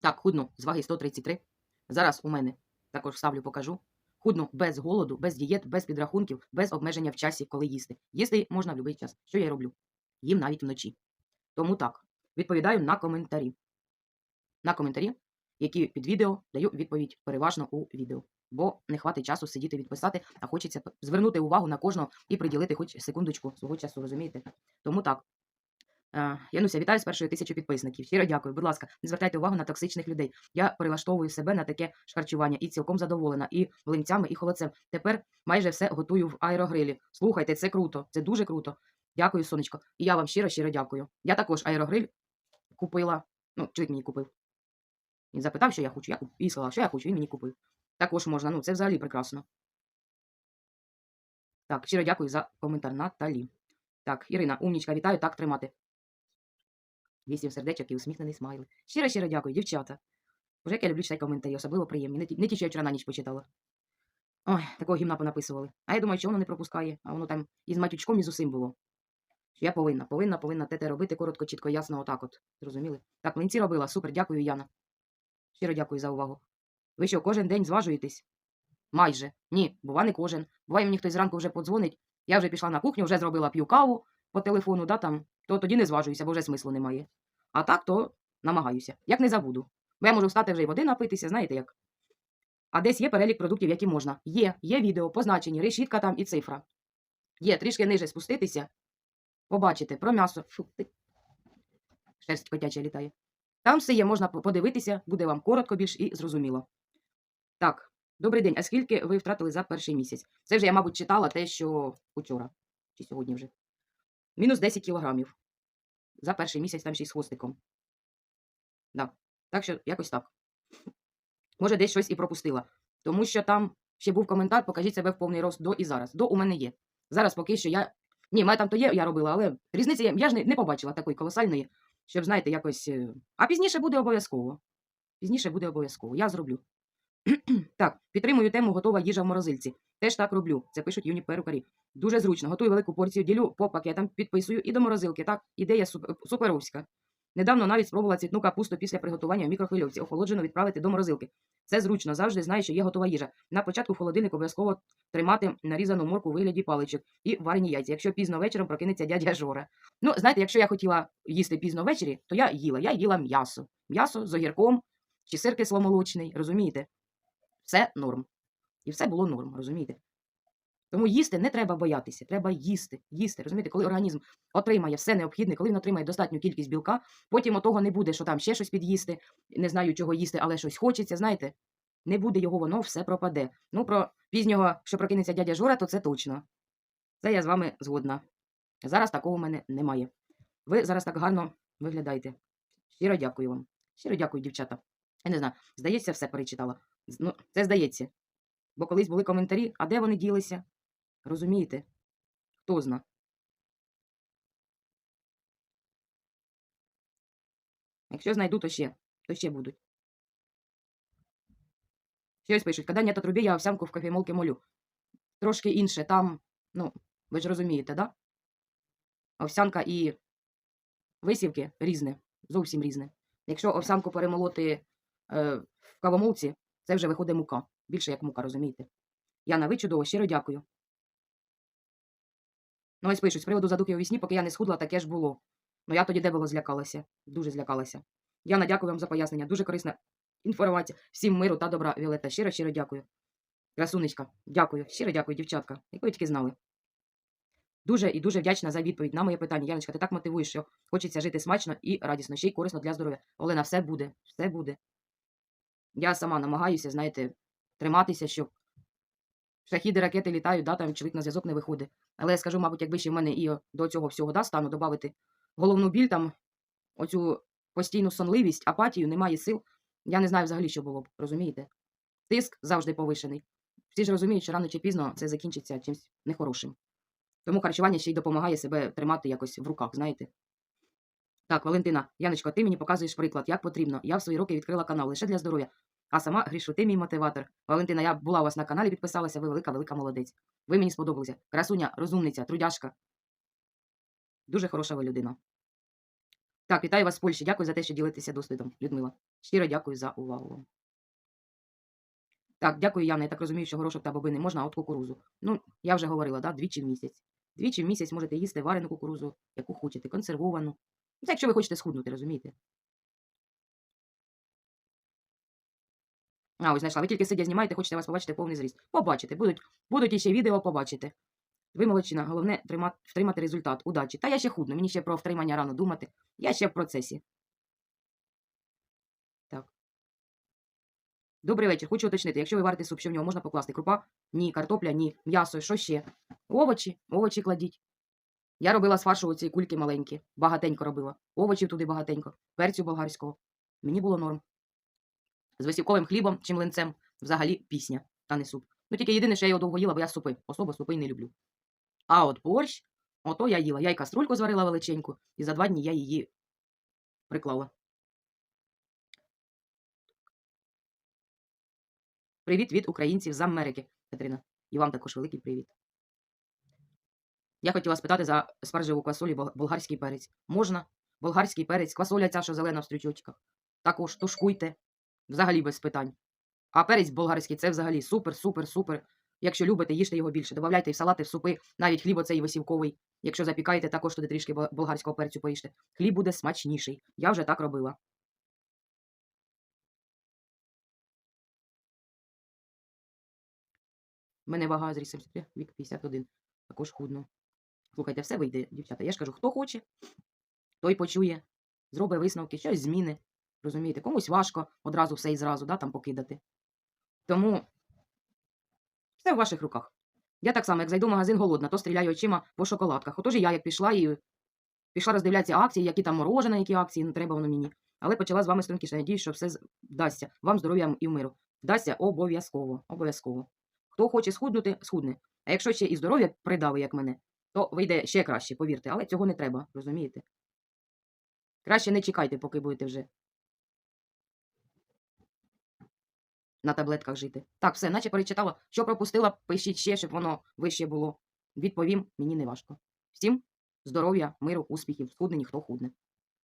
Так, худну з ваги 133. Зараз у мене також вставлю, покажу. Худну без голоду, без дієт, без підрахунків, без обмеження в часі, коли їсти. Їсти можна в будь-який час. Що я роблю? Їм навіть вночі. Тому так, відповідаю на коментарі. На коментарі, які під відео даю відповідь переважно у відео. Бо не хватить часу сидіти відписати, а хочеться звернути увагу на кожного і приділити хоч секундочку свого часу, розумієте? Тому так. Е, Януся, вітаю з першої тисячі підписників. Щиро дякую. Будь ласка, не звертайте увагу на токсичних людей. Я перелаштовую себе на таке харчування і цілком задоволена. І млинцями, і холодцем. Тепер майже все готую в аерогрилі. Слухайте, це круто, це дуже круто. Дякую, сонечко. І я вам щиро щиро дякую. Я також аерогриль купила. Ну, чоловік мені купив. Він запитав, що я хочу. Я і сказала, що я хочу, він мені купив. Також можна, ну це взагалі прекрасно. Так, щиро дякую за коментар Наталі. Так, Ірина, умнічка, вітаю, так тримати. Вісім сердечок і усміхнений смайл. Щиро, щиро дякую, дівчата. Уже як я люблю читати коментарі, особливо приємні. Не ті, не ті, що я вчора на ніч почитала. Ой, такого гімна понаписували. А я думаю, що воно не пропускає, а воно там із матючком і з усім було. Що Я повинна, повинна, повинна те робити коротко, чітко, ясно, отак от. Зрозуміли? Так, млинці робила. Супер, дякую, Яна. Щиро дякую за увагу. Ви що, кожен день зважуєтесь? Майже. Ні, бува не кожен. Буває, мені хтось зранку вже подзвонить. Я вже пішла на кухню, вже зробила п'ю каву по телефону, да, там, то тоді не зважуюся, бо вже смислу немає. А так, то намагаюся. Як не забуду. Бо я можу встати вже й води напитися, знаєте як. А десь є перелік продуктів, які можна. Є, є відео, позначені, решітка там і цифра. Є, трішки ниже спуститися, побачите про м'ясо. Фу, ти. Шерсть котяча літає. Там все є, можна подивитися, буде вам коротко більш і зрозуміло. Так, добрий день. А скільки ви втратили за перший місяць? Це вже я, мабуть, читала те, що учора, чи сьогодні вже. Мінус 10 кілограмів. За перший місяць там ще й з хвостиком. Да. Так що якось так. Може, десь щось і пропустила. Тому що там ще був коментар, покажіть себе в повний рост до і зараз. До у мене є. Зараз поки що я. Ні, мене там то є, я робила, але різниці є. Я ж не, не побачила такої колосальної, щоб, знаєте, якось. е, А пізніше буде обов'язково. Пізніше буде обов'язково. Я зроблю. Так, підтримую тему готова їжа в морозильці. Теж так роблю. Це пишуть юні перукарі. Дуже зручно. Готую велику порцію, ділю по пакетам, підписую і до морозилки. Так, ідея суп- суперовська. Недавно навіть спробувала цвітну капусту після приготування в мікрохвильовці, охолоджено відправити до морозилки. Це зручно, завжди знаю, що є готова їжа. На початку холодильник обов'язково тримати нарізану морку у вигляді паличок і варені яйця. Якщо пізно вечором прокинеться дядя Жора. Ну, знаєте, якщо я хотіла їсти пізно ввечері, то я їла. Я їла м'ясо. М'ясо з огірком чи сир кисломолочний, розумієте? Все норм. І все було норм, розумієте? Тому їсти не треба боятися, треба їсти, їсти. Розумієте, коли організм отримає все необхідне, коли він отримає достатню кількість білка, потім отого не буде, що там ще щось під'їсти, не знаю, чого їсти, але щось хочеться, знаєте, не буде його, воно все пропаде. Ну, про пізнього, що прокинеться дядя Жора, то це точно. Це я з вами згодна. Зараз такого в мене немає. Ви зараз так гарно виглядаєте. Щиро дякую вам. Щиро дякую, дівчата. Я не знаю, здається, все перечитала. Ну, це здається. Бо колись були коментарі, а де вони ділися? Розумієте? Хто зна? Якщо знайду, то ще, то ще будуть. Ще ось пишуть, коли нет отрубі, я овсянку в кофемолки молю. Трошки інше, там, ну, ви ж розумієте, да? Овсянка і висівки різне, зовсім різне. Якщо овсянку перемолоти е, в кавомолці, це вже виходить мука. Більше як мука, розумієте? Яна, ви чудово, щиро дякую. Ну, ось пишуть, з приводу задухи у вісні, поки я не схудла, таке ж було. Ну я тоді де було злякалася. Дуже злякалася. Яна, дякую вам за пояснення. Дуже корисна інформація. Всім миру та добра, Віолетта. Щиро, щиро дякую. Красунечка, дякую. Щиро дякую, дівчатка. Як ви тільки знали. Дуже і дуже вдячна за відповідь на моє питання. Яночка, ти так мотивуєш, що хочеться жити смачно і радісно, ще й корисно для здоров'я. Олена, все буде, все буде. Я сама намагаюся, знаєте, триматися, щоб шахіди, ракети літають, да, там чоловік на зв'язок не виходить. Але я скажу, мабуть, якби ще в мене і до цього всього да, стану додати головну біль, там, оцю постійну сонливість, апатію, немає сил. Я не знаю взагалі, що було б, розумієте? Тиск завжди повишений. Всі ж розуміють, що рано чи пізно це закінчиться чимось нехорошим. Тому харчування ще й допомагає себе тримати якось в руках, знаєте. Так, Валентина, Яночко, ти мені показуєш приклад, як потрібно. Я в свої роки відкрила канал лише для здоров'я. А сама грішу, ти мій мотиватор. Валентина, я була у вас на каналі, підписалася, ви велика, велика молодець. Ви мені сподобалися. Красуня, розумниця, трудяшка. Дуже хороша ви людина. Так, вітаю вас з Польщі. Дякую за те, що ділитеся досвідом, Людмила. Щиро дякую за увагу. Так, дякую, Яна. Я так розумію, що горошок та бобини можна, а от кукурузу. Ну, я вже говорила, да, двічі в місяць. Двічі в місяць можете їсти варену кукурузу, яку хочете, консервовану. Ну, Це якщо ви хочете схуднути, розумієте? А, ось знайшла. Ви тільки сидя знімаєте, хочете вас побачити повний зріст. Побачите, будуть, будуть іще відео, побачите. Ви молодчина, головне тримати, втримати результат. Удачі. Та я ще худну, мені ще про втримання рано думати. Я ще в процесі. Так. Добрий вечір. Хочу уточнити, якщо ви варите суп, що в нього можна покласти крупа? Ні, картопля, ні, м'ясо, що ще? Овочі, овочі кладіть. Я робила з фаршу оці кульки маленькі, багатенько робила. Овочів туди багатенько, перцю болгарського. Мені було норм. З висівковим хлібом чи млинцем взагалі пісня, та не суп. Ну тільки єдине, що я його довго їла, бо я супи. Особо супи не люблю. А от борщ, ото я їла. Я й каструльку зварила величеньку, і за два дні я її приклала. Привіт від українців з Америки, Катерина. І вам також великий привіт. Я хотіла спитати за спаржеву квасолі болгарський перець. Можна? Болгарський перець, квасоля ця, що зелена в стрючочках. Також тушкуйте. Взагалі без питань. А перець болгарський це взагалі супер, супер, супер. Якщо любите, їжте його більше. Добавляйте в салати, в супи, навіть хліб оцей висівковий. Якщо запікаєте, також туди трішки болгарського перцю поїжте. Хліб буде смачніший. Я вже так робила. У мене вага зріс 73, вік 51. Також худно. Слухайте, все вийде, дівчата. Я ж кажу, хто хоче, той почує, зробить висновки, щось зміни. Розумієте, комусь важко одразу все і зразу да, там покидати. Тому все в ваших руках. Я так само, як зайду в магазин голодна, то стріляю очима по шоколадках. Отож і я, як пішла і пішла роздивлятися акції, які там морожена, які акції, не треба воно мені. Але почала з вами стрункіше. Надіюсь, що все вдасться. Вам здоров'я і миру. Вдасться обов'язково. Обов'язково. Хто хоче схуднути, схудне. А якщо ще і здоров'я придави, як мене, то вийде ще краще, повірте. Але цього не треба, розумієте? Краще не чекайте, поки будете вже на таблетках жити. Так, все, наче перечитала. Що пропустила, пишіть ще, щоб воно вище було. Відповім, мені не важко. Всім здоров'я, миру, успіхів, схудне ніхто худне.